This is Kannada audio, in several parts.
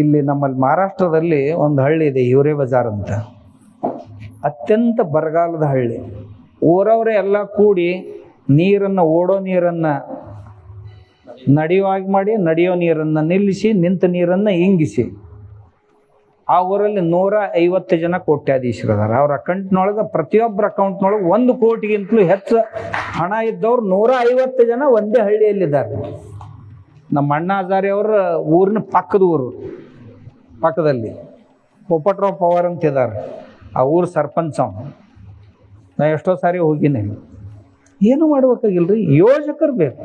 ಇಲ್ಲಿ ನಮ್ಮಲ್ಲಿ ಮಹಾರಾಷ್ಟ್ರದಲ್ಲಿ ಒಂದು ಹಳ್ಳಿ ಇದೆ ಇವರೆ ಬಜಾರ್ ಅಂತ. ಅತ್ಯಂತ ಬರಗಾಲದ ಹಳ್ಳಿ. ಊರವರೇ ಎಲ್ಲ ಕೂಡಿ ನೀರನ್ನು, ಓಡೋ ನೀರನ್ನು ನಡೆಯುವಾಗಿ ಮಾಡಿ, ನಡೆಯೋ ನೀರನ್ನು ನಿಲ್ಲಿಸಿ, ನಿಂತ ನೀರನ್ನು ಇಂಗಿಸಿ. ಆ ಊರಲ್ಲಿ ನೂರ ಐವತ್ತು ಜನ ಕೋಟ್ಯಾಧೀಶರದಾರ ಅವ್ರ ಅಕೌಂಟ್ನೊಳಗೆ ಪ್ರತಿಯೊಬ್ಬರ ಅಕೌಂಟ್ನೊಳಗೆ ಒಂದು ಕೋಟಿಗಿಂತಲೂ ಹೆಚ್ಚು ಹಣ ಇದ್ದವ್ರು ನೂರ ಐವತ್ತು ಜನ ಒಂದೇ ಹಳ್ಳಿಯಲ್ಲಿದ್ದಾರೆ. ನಮ್ಮ ಅಣ್ಣ ಹಜಾರಿ ಅವರ ಊರಿನ ಪಕ್ಕದ ಊರು. ಪಕ್ಕದಲ್ಲಿ ಪೋಪಟ್ರಾವ್ ಪವರ್ ಅಂತ ಇದ್ದಾರೆ ಆ ಊರು ಸರ್ಪಂಚ್ ಅವನು. ನಾ ಎಷ್ಟೋ ಸಾರಿ ಹೋಗಿನಿ. ಏನು ಮಾಡ್ಬೇಕಾಗಿಲ್ರಿ? ಯೋಜಕರು ಬೇಕು.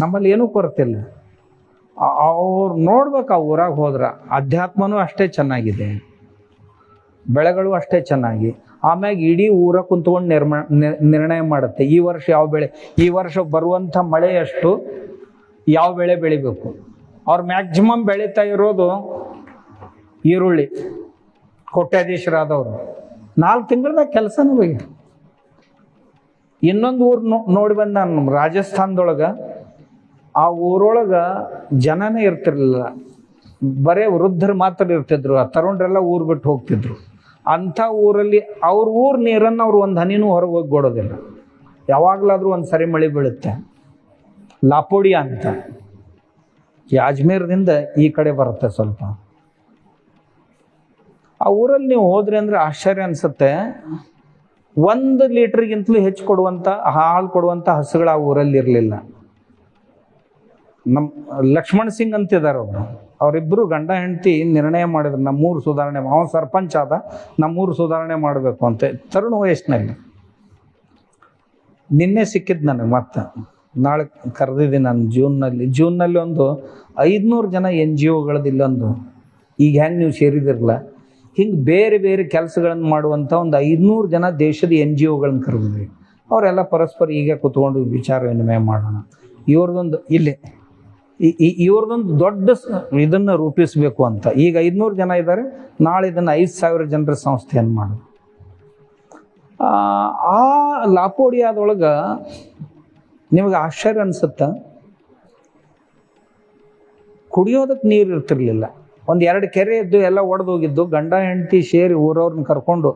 ನಮ್ಮಲ್ಲಿ ಏನೂ ಕೊರತಿಲ್ಲ ಅವ್ರು ನೋಡ್ಬೇಕು ಆ ಊರಾಗ ಹೋದ್ರೆ. ಅಧ್ಯಾತ್ಮನೂ ಅಷ್ಟೇ ಚೆನ್ನಾಗಿದೆ. ಬೆಳೆಗಳು ಅಷ್ಟೇ ಚೆನ್ನಾಗಿ. ಆಮ್ಯಾಗ ಇಡೀ ಊರ ಕುಂತ್ಕೊಂಡು ನಿರ್ಮ ನಿರ್ಣಯ ಮಾಡುತ್ತೆ. ಈ ವರ್ಷ ಯಾವ ಬೆಳೆ, ಈ ವರ್ಷ ಬರುವಂಥ ಮಳೆಯಷ್ಟು ಯಾವ ಬೆಳೆ ಬೆಳಿಬೇಕು? ಅವ್ರು ಮ್ಯಾಕ್ಸಿಮಮ್ ಬೆಳೀತಾ ಇರೋದು ಈರುಳ್ಳಿ, ಕೋಟ್ಯಾಧೀಶರಾದವರು. ನಾಲ್ಕು ತಿಂಗಳದಾಗ ಕೆಲಸನೂ ಬಗ್ಗೆ ಇನ್ನೊಂದು ಊರು ನೋಡಿ ಬಂದ ನಾನು ರಾಜಸ್ಥಾನದೊಳಗೆ, ಆ ಊರೊಳಗೆ ಜನನೇ ಇರ್ತಿರ್ಲಿಲ್ಲ. ಬರೇ ವೃದ್ಧರು ಮಾತ್ರ ಇರ್ತಿದ್ರು, ಆ ತರುಣರೆಲ್ಲ ಊರು ಬಿಟ್ಟು ಹೋಗ್ತಿದ್ರು. ಅಂಥ ಊರಲ್ಲಿ ಅವ್ರ ಊರ ನೀರನ್ನು ಅವ್ರು ಒಂದು ಹನಿನೂ ಹೊರಗೆ ಹೋಗಿ ಕೊಡೋದಿಲ್ಲ. ಯಾವಾಗಲಾದ್ರೂ ಒಂದು ಸರಿ ಮಳೆ ಬೀಳುತ್ತೆ. ಲಾಪೋಡಿ ಅಂತ. ಈ ಅಜ್ಮೇರ್ದಿಂದ ಈ ಕಡೆ ಬರುತ್ತೆ ಸ್ವಲ್ಪ. ಆ ಊರಲ್ಲಿ ನೀವು ಹೋದ್ರಿ ಅಂದ್ರೆ ಆಶ್ಚರ್ಯ ಅನ್ಸುತ್ತೆ. ಒಂದು ಲೀಟ್ರಿಗಿಂತಲೂ ಹೆಚ್ಚು ಕೊಡುವಂಥ ಹಾಲು ಕೊಡುವಂಥ ಹಸುಗಳು ಆ ಊರಲ್ಲಿ ಇರಲಿಲ್ಲ. ನಮ್ಮ ಲಕ್ಷ್ಮಣ್ ಸಿಂಗ್ ಅಂತಿದ್ದಾರೆ ಅವರು. ಅವರಿಬ್ಬರು ಗಂಡ ಹೆಂಡತಿ ನಿರ್ಣಯ ಮಾಡಿದ್ರು. ನಮ್ಮೂರು ಸುಧಾರಣೆ ಅವ ಸರ್ಪಂಚ್ ಆದ, ನಮ್ಮೂರು ಸುಧಾರಣೆ ಮಾಡಬೇಕು ಅಂತ. ತರುಣ ವಯಸ್ಸಿನಲ್ಲಿ. ನಿನ್ನೆ ಸಿಕ್ಕಿದ್ದು ನನಗೆ ಮತ್ತೆ. ನಾಳೆ ಕರೆದಿದ್ದೀನಿ ನಾನು ಜೂನ್ನಲ್ಲಿ. ಜೂನ್ನಲ್ಲಿ ಒಂದು ಐದುನೂರು ಜನ ಎನ್ ಜಿ ಒಗಳದ್ದು ಇಲ್ಲೊಂದು. ಈಗ ಹೆಂಗೆ ನೀವು ಸೇರಿದಿರಲ್ಲ ಹಿಂಗೆ ಬೇರೆ ಬೇರೆ ಕೆಲಸಗಳನ್ನು ಮಾಡುವಂಥ ಒಂದು ಐದುನೂರು ಜನ ದೇಶದ ಎನ್ ಜಿ ಒಗಳನ್ನು ಕರೆದಿದ್ವಿ ಅವರೆಲ್ಲ ಪರಸ್ಪರ ಈಗ ಕೂತ್ಕೊಂಡು ವಿಚಾರ ವಿನಿಮಯ ಮಾಡೋಣ. ಇವ್ರದ್ದೊಂದು ಇಲ್ಲಿ, ಈ- ಇವ್ರದ್ದೊಂದು ದೊಡ್ಡ ಇದನ್ನು ರೂಪಿಸಬೇಕು ಅಂತ. ಈಗ ಐದುನೂರು ಜನ ಇದ್ದಾರೆ ನಾಳೆ ಇದನ್ನು ಐದು ಸಾವಿರ ಜನರ ಸಂಸ್ಥೆಯನ್ನು ಮಾಡೋದು ಆ ಲಾಪೋಡಿಯಾದೊಳಗೆ ನಿಮಗೆ ಆಶ್ಚರ್ಯ ಅನ್ಸುತ್ತ? ಕುಡಿಯೋದಕ್ಕೆ ನೀರು ಇರ್ತಿರ್ಲಿಲ್ಲ. ಒಂದು ಎರಡು ಕೆರೆ ಇದ್ದು ಎಲ್ಲ ಒಡೆದು ಹೋಗಿದ್ದು ಗಂಡ, ಹೆಂಡತಿ ಸೇರಿ ಊರವ್ರನ್ನ ಕರ್ಕೊಂಡು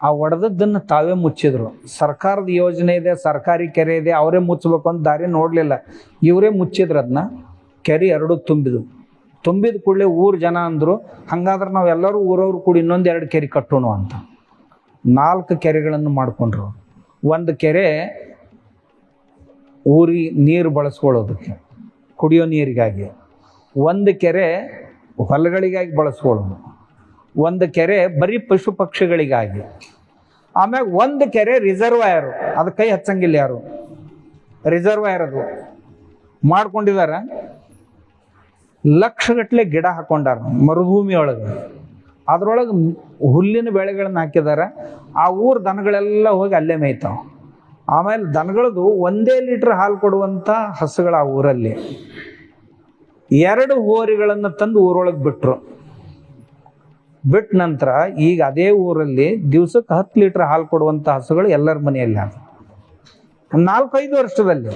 ಆ ಒಡೆದದ್ದನ್ನು ತಾವೇ ಮುಚ್ಚಿದ್ರು. ಸರ್ಕಾರದ ಯೋಜನೆ ಇದೆ, ಸರ್ಕಾರಿ ಕೆರೆ ಇದೆ, ಅವರೇ ಮುಚ್ಚಬೇಕು ಅಂತ ದಾರಿ ನೋಡಲಿಲ್ಲ. ಇವರೇ ಮುಚ್ಚಿದ್ರು ಅದನ್ನ ಕೆರೆ ಎರಡು ತುಂಬಿದ್ರು ತುಂಬಿದ ಕೂಡಲೇ ಊರು ಜನ ಅಂದರು, ಹಂಗಾದ್ರೆ ನಾವೆಲ್ಲರೂ ಊರವ್ರು ಕೂಡ ಇನ್ನೊಂದು ಎರಡು ಕೆರೆ ಕಟ್ಟೋಣ ಅಂತ. ನಾಲ್ಕು ಕೆರೆಗಳನ್ನು ಮಾಡಿಕೊಂಡ್ರು. ಒಂದು ಕೆರೆ ಊರಿಗೆ ನೀರು ಬಳಸ್ಕೊಳ್ಳೋದಕ್ಕೆ, ಕುಡಿಯೋ ನೀರಿಗಾಗಿ. ಒಂದು ಕೆರೆ ಹೊಲಗಳಿಗಾಗಿ ಬಳಸ್ಕೊಳ್ಳೋದು. ಒಂದು ಕೆರೆ ಬರೀ ಪಶು ಪಕ್ಷಿಗಳಿಗಾಗಿ. ಆಮ್ಯಾಗ ಒಂದು ಕೆರೆ ರಿಸರ್ವಾಯರು ಅದು ಕೈ ಹಚ್ಚಂಗಿಲ್ಲ ಯಾರು? ರಿಸರ್ವಾಯರ್ ಅದು. ಮಾಡ್ಕೊಂಡಿದ್ದಾರೆ. ಲಕ್ಷಗಟ್ಟಲೆ ಗಿಡ ಹಾಕೊಂಡಾರ ಮರುಭೂಮಿಯೊಳಗೆ ಅದರೊಳಗೆ ಹುಲ್ಲಿನ ಬೆಳೆಗಳನ್ನ ಹಾಕಿದ್ದಾರೆ. ಆ ಊರ ದನಗಳೆಲ್ಲ ಹೋಗಿ ಅಲ್ಲೇ ಮೇಯ್ತಾವ. ಆಮೇಲೆ ದನಗಳದು ಒಂದೇ ಲೀಟ್ರ್ ಹಾಲು ಕೊಡುವಂಥ ಹಸುಗಳು ಆ ಊರಲ್ಲಿ. ಎರಡು ಹೋರಿಗಳನ್ನು ತಂದು ಊರೊಳಗೆ ಬಿಟ್ರು. ಬಿಟ್ಟ ನಂತರ ಈಗ ಅದೇ ಊರಲ್ಲಿ ದಿವ್ಸಕ್ಕೆ ಹತ್ತು ಲೀಟ್ರ್ ಹಾಲು ಕೊಡುವಂಥ ಹಸುಗಳು ಎಲ್ಲರ ಮನೆಯಲ್ಲಿ ನಾಲ್ಕೈದು ವರ್ಷದಲ್ಲಿ.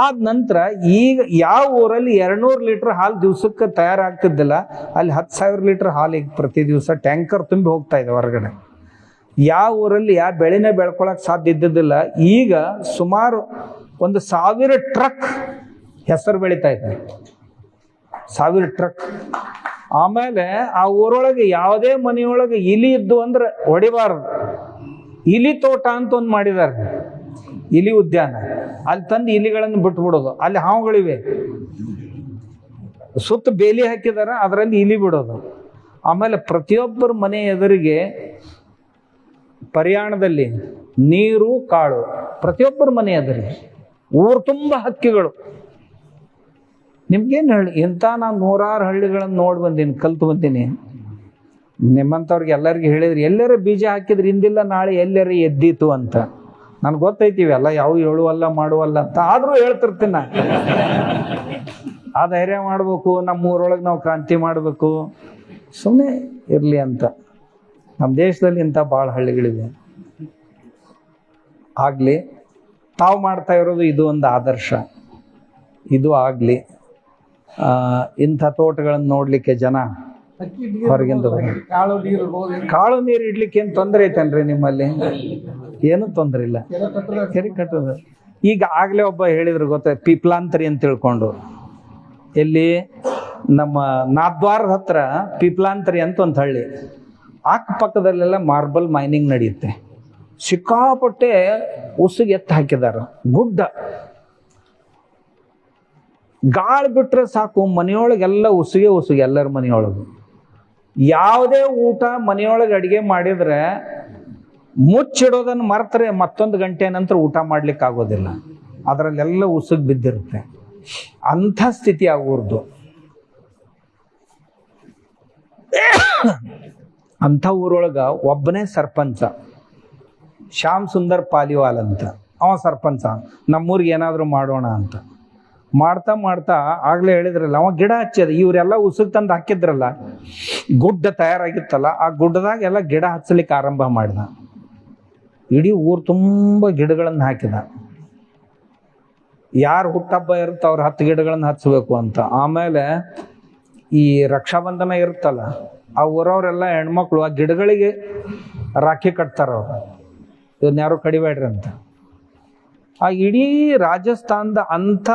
ಆದ ನಂತರ ಈಗ ಯಾವ ಊರಲ್ಲಿ ಎರಡ್ನೂರು ಲೀಟ್ರ್ ಹಾಲು ದಿವಸಕ್ಕೆ ತಯಾರಾಗ್ತಿದ್ದಿಲ್ಲ, ಅಲ್ಲಿ ಹತ್ತು ಸಾವಿರ ಲೀಟ್ರ್ ಹಾಲು ಈಗ ಪ್ರತಿ ದಿವಸ ಟ್ಯಾಂಕರ್ ತುಂಬಿ ಹೋಗ್ತಾ ಇದೆ ಹೊರಗಡೆ. ಯಾವ ಊರಲ್ಲಿ ಯಾವ ಬೆಳೆನೇ ಬೆಳ್ಕೊಳಕ್ಕೆ ಸಾಧ್ಯ ಇದ್ದಿದ್ದಿಲ್ಲ, ಈಗ ಸುಮಾರು ಒಂದು ಸಾವಿರ ಟ್ರಕ್ ಹೆಸರು ಬೆಳೀತಾ ಇದೆ ಸಾವಿರ ಟ್ರಕ್ ಆಮೇಲೆ ಆ ಊರೊಳಗೆ ಯಾವುದೇ ಮನೆಯೊಳಗೆ ಇಲಿ ಇದ್ದು ಅಂದ್ರೆ ಹೊಡಿಬಾರ್ದು. ಇಲಿ ತೋಟ ಅಂತ ಒಂದು ಮಾಡಿದ್ದಾರೆ ಇಲಿ ಉದ್ಯಾನ. ಅಲ್ಲಿ ತಂದು ಇಲಿಗಳನ್ನು ಬಿಟ್ಬಿಡೋದು. ಅಲ್ಲಿ ಹಾವುಗಳಿವೆ. ಸುತ್ತ ಬೇಲಿ ಹಾಕಿದಾರ, ಅದರಲ್ಲಿ ಇಲಿ ಬಿಡೋದು. ಆಮೇಲೆ ಪ್ರತಿಯೊಬ್ಬರ ಮನೆ ಎದುರಿಗೆ ಪರ್ಯಾಣದಲ್ಲಿ ನೀರು, ಕಾಳು ಪ್ರತಿಯೊಬ್ಬರ ಮನೆ ಎದುರಿಗೆ. ಊರು ತುಂಬ ಹಕ್ಕಿಗಳು. ನಿಮ್ಗೇನು ಹೇಳಿ ಇಂಥ ನಾನು ನೂರಾರು ಹಳ್ಳಿಗಳನ್ನು ನೋಡಿ ಬಂದೀನಿ, ಕಲ್ತು ಬಂದೀನಿ. ನಿಮ್ಮಂಥವ್ರಿಗೆ ಎಲ್ಲರಿಗೂ ಹೇಳಿದ್ರಿ, ಎಲ್ಲರ ಬೀಜ ಹಾಕಿದ್ರೆ ಹಿಂದಿಲ್ಲ ನಾಳೆ ಎಲ್ಲರ ಎದ್ದೀತು ಅಂತ. ನನಗೆ ಗೊತ್ತೈತಿ, ಇವೆಲ್ಲ ಯಾವ ಹೇಳುವಲ್ಲ, ಮಾಡುವಲ್ಲ ಅಂತ. ಆದರೂ ಹೇಳ್ತಿರ್ತೀನಿ ನಾನು. ಆ ಧೈರ್ಯ ಮಾಡಬೇಕು ನಮ್ಮ ಊರೊಳಗೆ ನಾವು ಕ್ರಾಂತಿ ಮಾಡಬೇಕು. ಸುಮ್ಮನೆ ಇರಲಿ ಅಂತ. ನಮ್ಮ ದೇಶದಲ್ಲಿ ಇಂಥ ಭಾಳ ಹಳ್ಳಿಗಳಿವೆ. ಆಗಲಿ, ತಾವು ಮಾಡ್ತಾ ಇರೋದು ಇದು ಒಂದು ಆದರ್ಶ. ಇದು ಆಗಲಿ. ಇಂಥ ತೋಟಗಳನ್ನು ನೋಡಲಿಕ್ಕೆ ಜನ ಹೊರಗಿಂದ. ಕಾಳು ನೀರು ಇಡ್ಲಿಕ್ಕೆ ಏನು ತೊಂದರೆ ಐತೇನ್ರಿ ನಿಮ್ಮಲ್ಲಿ? ಏನು ತೊಂದರೆ ಇಲ್ಲ. ಕೆರೆ ಕಟ್ಟದ. ಈಗ ಆಗಲೇ ಒಬ್ಬ ಹೇಳಿದ್ರು, ಗೊತ್ತ, ಪಿಪ್ಲಾಂತರಿ ಅಂತ ತಿಳ್ಕೊಂಡು. ಎಲ್ಲಿ ನಮ್ಮ ನಾದ್ವಾರದ ಹತ್ರ ಪಿಪ್ಲಾಂತರಿ ಅಂತ ಒಂದು ಹಳ್ಳಿ. ಅಕ್ಕಪಕ್ಕದಲ್ಲೆಲ್ಲ ಮಾರ್ಬಲ್ ಮೈನಿಂಗ್ ನಡೆಯುತ್ತೆ. ಸಿಕ್ಕಾಪಟ್ಟೆ ಉಸುಗೆ ಎತ್ತ ಹಾಕಿದಾರ. ಗುಡ್ಡ. ಗಾಳಿ ಬಿಟ್ರೆ ಸಾಕು, ಮನೆಯೊಳಗೆಲ್ಲ ಉಸುಗೆ ಉಸುಗೆ ಎಲ್ಲರ ಮನೆಯೊಳಗೆ. ಯಾವುದೇ ಊಟ ಮನೆಯೊಳಗೆ ಅಡಿಗೆ ಮಾಡಿದ್ರೆ ಮುಚ್ಚಿಡೋದನ್ನು ಮರೆತರೆ ಮತ್ತೊಂದು ಗಂಟೆ ನಂತರ ಊಟ ಮಾಡ್ಲಿಕ್ಕೆ ಆಗೋದಿಲ್ಲ ಅದರಲ್ಲೆಲ್ಲ ಉಸುಗ್ ಬಿದ್ದಿರುತ್ತೆ. ಅಂಥ ಸ್ಥಿತಿ ಆಗೋರ್ದು ಅಂಥ ಊರೊಳಗೆ ಒಬ್ಬನೇ ಸರ್ಪಂಚ, ಶ್ಯಾಮ್ ಸುಂದರ್ ಪಾಲಿವಾಲ್ ಅಂತ. ಅವ ಸರ್ಪಂಚ, ನಮ್ಮೂರಿಗೆ ಏನಾದರೂ ಮಾಡೋಣ ಅಂತ. ಮಾಡ್ತಾ ಮಾಡ್ತಾ ಆಗ್ಲೇ ಹೇಳಿದ್ರಲ್ಲ, ಅವ ಗಿಡ ಹಚ್ಚದ, ಇವರೆಲ್ಲ ಉಸುಗ್ ತಂದು ಹಾಕಿದ್ರಲ್ಲ, ಗುಡ್ಡ ತಯಾರಾಗಿತ್ತಲ್ಲ, ಆ ಗುಡ್ಡದಾಗ ಎಲ್ಲ ಗಿಡ ಹಚ್ಚಲಿಕ್ಕೆ ಆರಂಭ ಮಾಡಿದ. ಇಡೀ ಊರು ತುಂಬ ಗಿಡಗಳನ್ನು ಹಾಕಿದ. ಯಾರು ಹುಟ್ಟಬ್ಬ ಇರುತ್ತೆ ಅವ್ರು ಹತ್ತು ಗಿಡಗಳನ್ನು ಹಚ್ಚಬೇಕು ಅಂತ. ಆಮೇಲೆ ಈ ರಕ್ಷಾಬಂಧನ ಇರುತ್ತಲ್ಲ, ಆ ಊರವರೆಲ್ಲ ಹೆಣ್ಮಕ್ಳು ಆ ಗಿಡಗಳಿಗೆ ರಾಖಿ ಕಟ್ತಾರ ಅವ್ರು ಇದನ್ನ ಯಾರು ಕಡಿಬೇಡ್ರಿ ಅಂತ. ಆ ಇಡೀ ರಾಜಸ್ಥಾನದ ಅಂಥ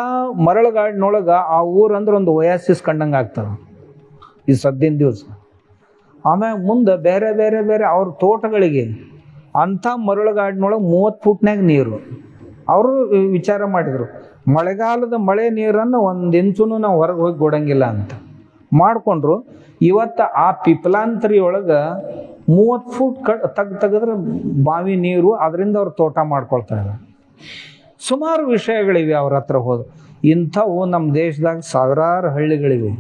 ಮರಳುಗಾಡಿನೊಳಗೆ ಆ ಊರಂದ್ರೆ ಒಂದು ಒಯಾಸಿಸ್ ಕಂಡಂಗೆ ಆಗ್ತದೆ. ಈ ಸದ್ದಿನ ದಿವಸ. ಆಮ್ಯಾಗ ಮುಂದೆ ಬೇರೆ ಬೇರೆ ಬೇರೆ ಅವ್ರ ತೋಟಗಳಿಗೆ ಅಂಥ ಮರಳುಗಾಡಿನೊಳಗೆ ಮೂವತ್ತು ಫುಟ್ನಾಗ ನೀರು. ಅವರು ವಿಚಾರ ಮಾಡಿದರು, ಮಳೆಗಾಲದ ಮಳೆ ನೀರನ್ನು ಒಂದು ಇಂಚೂ ನಾವು ಹೊರಗೆ ಹೋಗಿ ಕೊಡಂಗಿಲ್ಲ ಅಂತ. ಮಾಡಿಕೊಂಡ್ರು, ಇವತ್ತು ಆ ಪಿಪ್ಲಾಂತರಿ ಒಳಗೆ ಮೂವತ್ತು ಫೂಟ್ ಕ ತೆಗ್ದು ತೆಗೆದ್ರೆ ಬಾವಿ ನೀರು ಅದರಿಂದ ಅವ್ರು ತೋಟ ಮಾಡ್ಕೊಳ್ತಾರೆ ಸುಮಾರು ವಿಷಯಗಳಿವೆ ಅವ್ರ ಹತ್ರ ಹೋದ. ಇಂಥವು ನಮ್ಮ ದೇಶದಾಗ ಸಾವಿರಾರು ಹಳ್ಳಿಗಳಿವೆ.